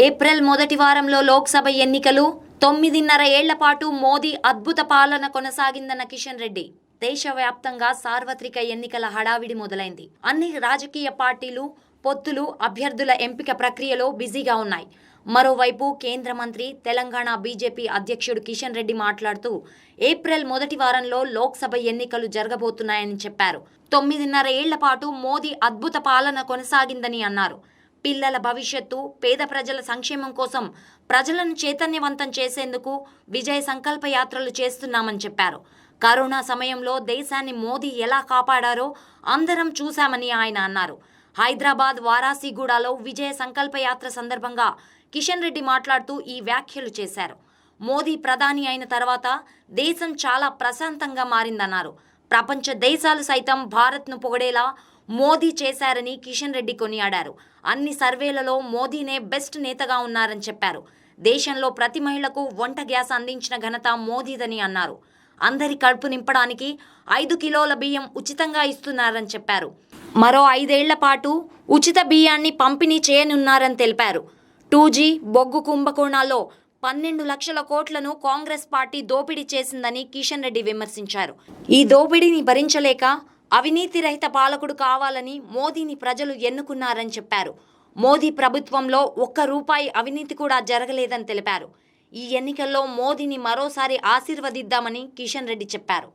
April మొదటి వారంలో లోక్సభ ఎన్నికలు తొమ్మిదిన్నర ఏళ్ళ పాటు మోదీ అద్భుత పాలన కొనసాగిందన్న కిషన్ రెడ్డి. దేశవ్యాప్తంగా సార్వత్రిక ఎన్నికల హడావిడి మొదలైంది. అన్ని రాజకీయ పార్టీలు పొత్తులు అభ్యర్థుల ఎంపిక ప్రక్రియలో బిజీగా ఉన్నాయి. మరోవైపు కేంద్ర మంత్రి తెలంగాణ బీజేపీ అధ్యక్షుడు కిషన్ రెడ్డి మాట్లాడుతూ ఏప్రిల్ మొదటి వారంలో లోక్సభ ఎన్నికలు జరగబోతున్నాయని చెప్పారు. తొమ్మిదిన్నర ఏళ్ళ పాటు మోదీ అద్భుత పాలన కొనసాగిందని అన్నారు. పిల్లల భవిష్యత్తు పేద ప్రజల సంక్షేమం కోసం ప్రజలను చైతన్యవంతం చేసేందుకు విజయ సంకల్ప యాత్రలు చేస్తున్నామని చెప్పారు. కరోనా సమయంలో దేశాన్ని మోదీ ఎలా కాపాడారో అందరం చూశామని ఆయన అన్నారు. హైదరాబాద్ వారాసిగూడలో విజయ సంకల్ప యాత్ర సందర్భంగా కిషన్ రెడ్డి మాట్లాడుతూ ఈ వ్యాఖ్యలు చేశారు. మోదీ ప్రధాని అయిన తర్వాత దేశం చాలా ప్రశాంతంగా మారిందన్నారు. ప్రపంచ దేశాలు సైతం భారత్ను పొగడేలా మోదీ చేశారని కిషన్ రెడ్డి కొనియాడారు. అన్ని సర్వేలలో మోదీనే బెస్ట్ నేతగా ఉన్నారని చెప్పారు. దేశంలో ప్రతి మహిళకు వంట గ్యాస్ అందించిన ఘనత మోదీదని అన్నారు. అందరి కడుపు నింపడానికి ఐదు కిలోల బియ్యం ఉచితంగా ఇస్తున్నారని చెప్పారు. మరో ఐదేళ్ళ పాటు ఉచిత బియ్యాన్ని పంపిణీ చేయనున్నారని తెలిపారు. టూ జీ బొగ్గు కుంభకోణాల్లో పన్నెండు లక్షల కోట్లను కాంగ్రెస్ పార్టీ దోపిడీ చేసిందని కిషన్ రెడ్డి విమర్శించారు. ఈ దోపిడీని భరించలేక అవినీతి రహిత పాలకుడు కావాలని మోదీని ప్రజలు ఎన్నుకున్నారని చెప్పారు. మోదీ ప్రభుత్వంలో ఒక్క రూపాయి అవినీతి కూడా జరగలేదని తెలిపారు. ఈ ఎన్నికల్లో మోదీని మరోసారి ఆశీర్వదిద్దామని కిషన్ రెడ్డి చెప్పారు.